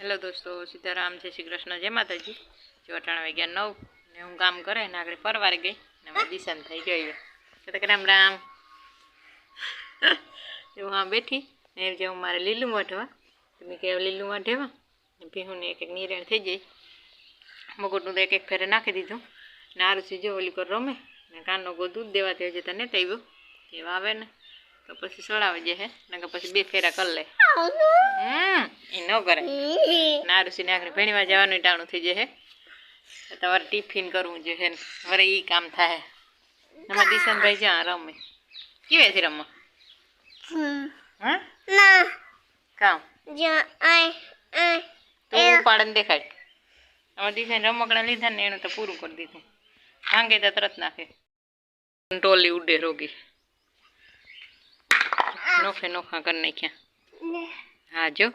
Hello દોસ્તો, સીતારામ, જય શ્રી કૃષ્ણ, જય માતાજી. જો વાગ્યા નવ ને હું કામ કરે ને આગળ પરવારે ગઈ ને અમે દિશાન થઈ ગઈ તો રામ રામ. હું હા બેઠી ને જે હું મારે લીલું વાઢવા તમે કે લીલું વાઢેવા ને ભીહુંને એક એક નિરણ થઈ જાય મગોટનું તો એક એક ફેરે નાખી દીધું. ને આરુસી જો ઓલી કર રમે ને કાનનો ગો દૂધ દેવાથી હજી તને આવ્યો એવા આવે ને. તો પછી સડાવે જે હે ને પછી બે ફેરા કરી લે. હમ એ ન કરે. નારુસીને આખરી ભણીવા જવાનું ટાણું થઈ જશે. તો તમારે ટિફિન કરવું જોઈએ ને વરે એ કામ થાય. એમાં દિશાનભાઈ જ્યાં રમે. કેવે છે રમવા? હા ના. કામ? જ્યાં આય આય તું ઉપાડને દેખાડ આમાં દિશાને રમકડા લીધા ને એનું તો પૂરું કરી દીધું. ભાંગે તો તરત નાખે. ટોલી ઉડે રોગી. નોખે નોખા કરી નાખ્યા. હા જો.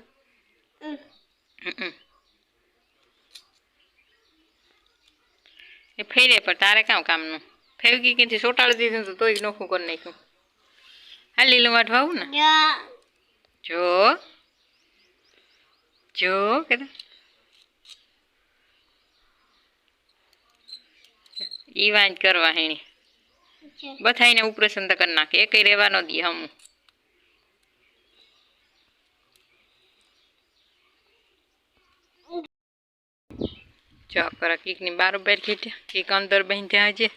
એ ફેરે પર તારે કામ કામનું. ફેરકી ક્યાંથી? સોટાડી દીધું તો તોય નોખું કરી નાખ્યું. હા લીલું વાટ આવું ને? જો. જો. કે ઈ વાંચ કરવા હેણી. બધાને ઓપરેશન તો કરી નાખે. એકય રહેવા રહેવાનો દે હમ. ચોકરા કીકની બારોબાર ખેંચ્યા કીક અંદર બેંધ્યા હજી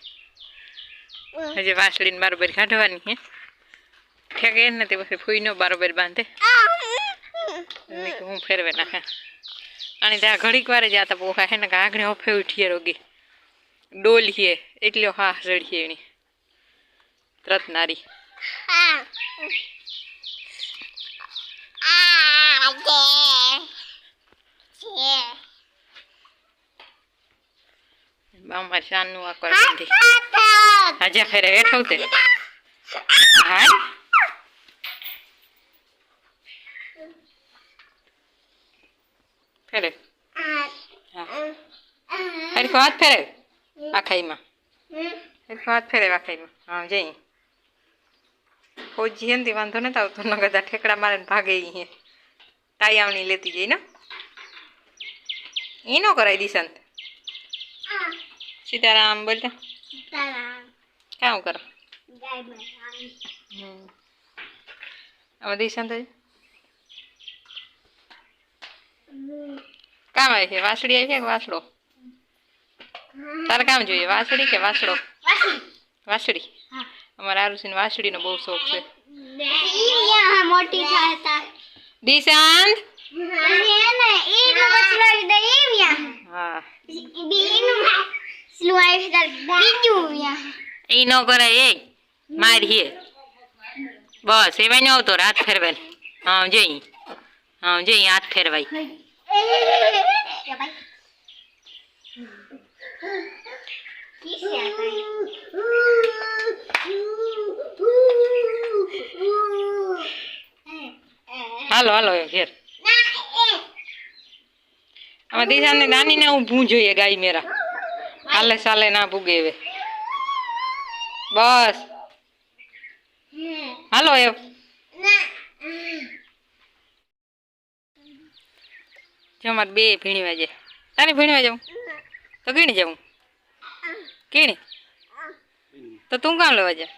હજી વાસળીને બારોબાર કાઢવાની હે. ઠેકે ને તે પછી ફૂઈનો બારોબાર બાંધે. હું ફેરવે નાખે અને ત્યાં ઘડીક વારે જતા પોખા હે ને કે આગળ હફે ઉઠીએ રોગી. ડોલીએ એટલો હા રડીએ એની ત્રત નારી આ આ જે જે અમારે શાનનું આકર બાંધી. આજે ફેરે હેઠ તે હા? ફેરે. હરખો હાથ ફેરે. આખાઈમાં. હરખો હાથ ફેરે આખાઈમાં. હા જઈ. ફોજી તે વાંધો નથી આવતો. ન કદાચ ઠેકડા મારે ભાગે તાઈ આવણી લેતી જઈ ને? એનો કરાય દિશાંત સીતારામ બોલતા કામ કરો. હવે દિશાંત? કામ આવે છે? વાસળી આવી છે કે વાસડો તારે કામ જોઈએ? વાસળી કે વાસડો વાસળી. અમારા આરુષિને વાસળીનો બહુ શોખ છે. મોટી થાય દિશાંત? એને ઈ નો યા એ. ન મારી બસ એવાય ન આવતો હાથ ફેરવાય. હા જઈ હા જઈ હાથ ફેરવાય. હાલો હાલો ઘેર આમાં દિશાને હું ભૂ જોઈએ ગાય મેરા. હાલે સાલે ના ભૂગે હવે. બસ. હાલો એ જો બે ભીણવા જાય તારે ભીણવા જાઉં? તો કીણી જાઉં. કીણી તો તું કામ લેવા જા.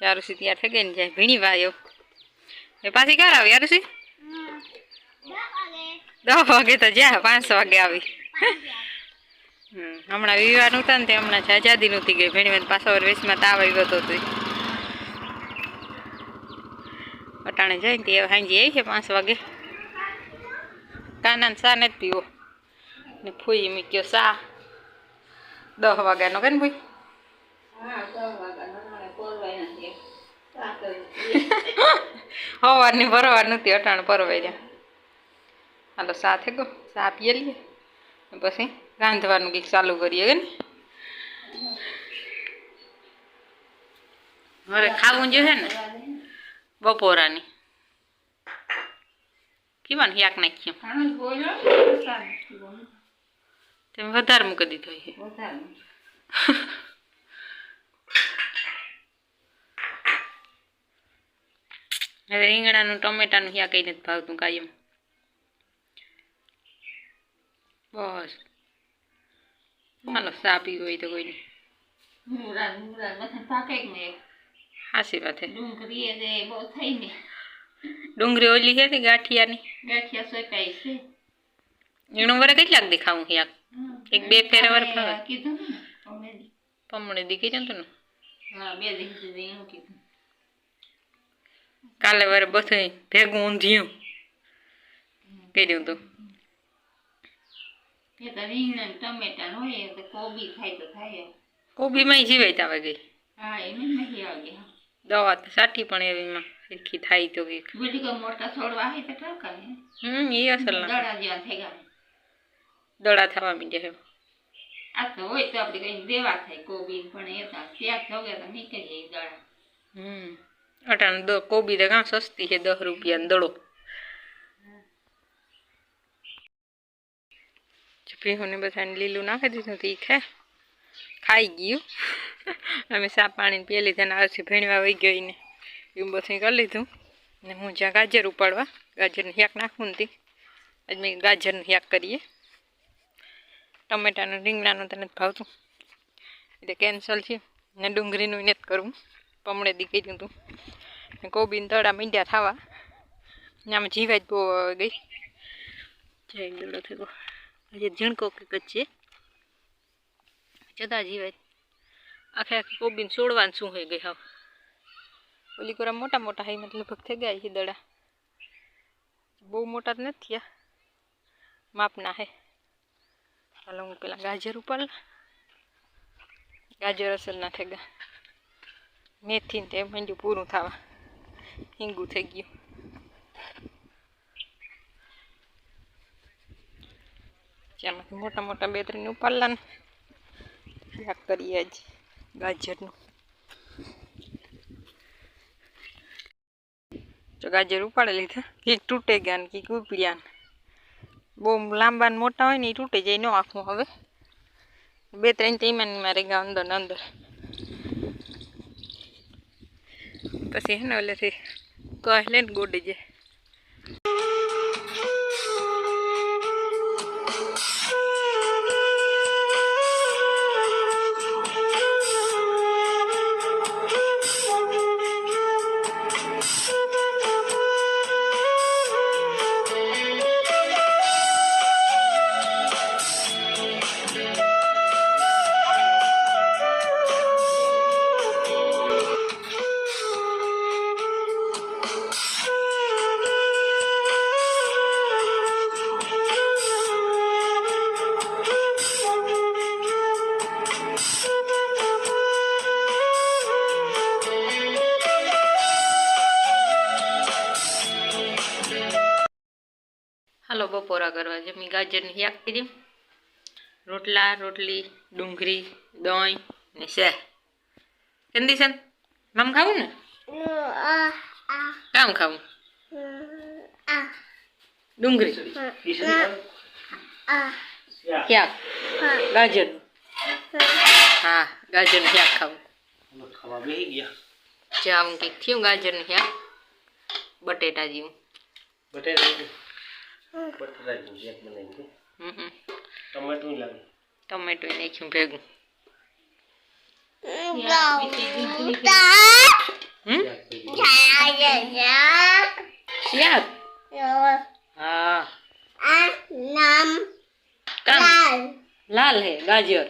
ચારુસી ત્યાં ગઈ ને જાય. ભીણી વાયો એ પાછી ક્યારે આવી યારુસી દસ વાગે તો જા, પાંચ વાગે આવી. હમણાં વિવાહ નહોતા ને તે હમણાં આઝાદી નહોતી ગઈ. ભેણી પાછો વેસમાં તાવ આવ્યો હતો તે. અટાણે જાય ને તે સાંજે આવી છે પાંચ વાગે. કાના સા નથી પીવો. ને ફૂઈ મૂક્યો સા. દસ વાગ્યાનો કે ને ભાઈ? સવારની ભરવા નથી. અટાણે પરવાઈ રહ્યા. હાલો સા થઈ ગયો. સા પીએ લઈએ. પછી? રાંધવાનું કંઈક ચાલુ કરીએ કે ને હવે ખાવું જોઈએ ને બપોરાની. કેવાનું યાક નાખ્યું તેમ વધારે મૂકી દીધો છે. હવે રીંગણાનું ટમેટાનું યા કઈ નથી ભાવતું કાયમ. બસ. હાલો સા પીવી હોય તો કોઈ મુરા મુરા બધા પાકે ને હાસી વાત છે ડુંગળી એ જે બહુ થઈ ને ડુંગળી ઓલી છે તે ગાંઠિયાની ગાંઠિયા સોકાઈ છે એનું વરે કેટલાક દેખાવું યાર એક બે ફેરા વાર ફાવે. કીધું ને કોમેડી પમણે દીકી જતું ને હા બે દિવસ સુધી એનું કીધું કાલે વારે બધું ભેગું ઊંધિયું કર્યું તું એ તો રીંગણા ને ટમેટા ને હોય તો કોબી થાય તો થાય. કોબીમાં જીવાય તાવે ગઈ હા એમ જ નહીં આવે દવા તો સાટી પણ એવીમાં સરખી થાય તો કંઈક બધી કોઈ મોટા છોડવા હોય તો ટકા હે હમ એ અસલ ના. દડા જેવા થઈ ગયા. દડા થવા માંડ્યા છે. આ તો હોય તો આપણે કઈ દેવા થાય કોબી ને પણ એ તો ત્યાં જોગે તો નીકળી જાય દડા હમ અટાણે દ કોબી તો કાં સસ્તી છે દસ રૂપિયાનો દડો ભીહોને બધાને લીલું નાખી દીધું, તો એ ખે. ખાઈ ગયું. અમે સાફ પાણી પી લીધા ને આરસી ભેણવા વહી ગઈ ને. એવું બધું કરી લીધું. ને હું જ્યાં ગાજર ઉપાડવા, ગાજરનું હેક નાખવું નથી આજ મેં ગાજરનું હેક કરીએ. ટમેટાનું, રીંગણાનું તને ભાવતું. એટલે કેન્સલ છે. ને ડુંગળીનું નથી કરવું પમણે દી કીધું તું. ને કોબીને તળા મીંડ્યા થવા. ને આમ જીવાય જ બહુ ગઈ. જય થઈ થયો હજી ઝીણકો કંઈક જ છે. જતા જીવાય. આખે આખી કોબીને સોડવાનું શું હોય ગઈ હાવ. ઓલી કોરા મોટા મોટા hay મતલબ થઈ ગયા છે દડા. બહુ મોટા તો નથી થયા. માપના હે. ચાલો હું પેલા ગાજર ઉપર ગાજર અસલ ના થઈ ગયા. મેથી ને તે માંડ્યું પૂરું થવા. હિંગું થઈ ગયું. મોટા મોટા બે ત્રણ ઉપાડલા ને શાક કરીએ જ ગાજરનું. તો ગાજર ઉપાડી લીધા. કીક તૂટે ગયા ને કીક ઉપડ્યા ને. બહુ લાંબા ને મોટા હોય ને એ તૂટે જાય ન આખું હવે. બે ત્રણ તેમાં મારે ગયા અંદર ને અંદર. પછી હે ને ઓલેથી કહે લે ને ગોડી જાય. બપોરા કરવા જમી ગાજરની શાક કરી રોટલા, રોટલી, ડુંગળી, દહીં ને શેર કંદીશન નામ ખાવું ને? કામ ખાવું? ડુંગળી. શાક. હા ગાજરનું હા ગાજરનું શાક ખાવું. ખાવા બેસી ગયા જાવું કંઈક થયું ગાજરનું શાક? બટેટા જેવું. બટેટા બટેટા જેમ બનાવી ટમેટું લાગે ટમેટું નાખ્યું ભેગું લાલ હે ગાજર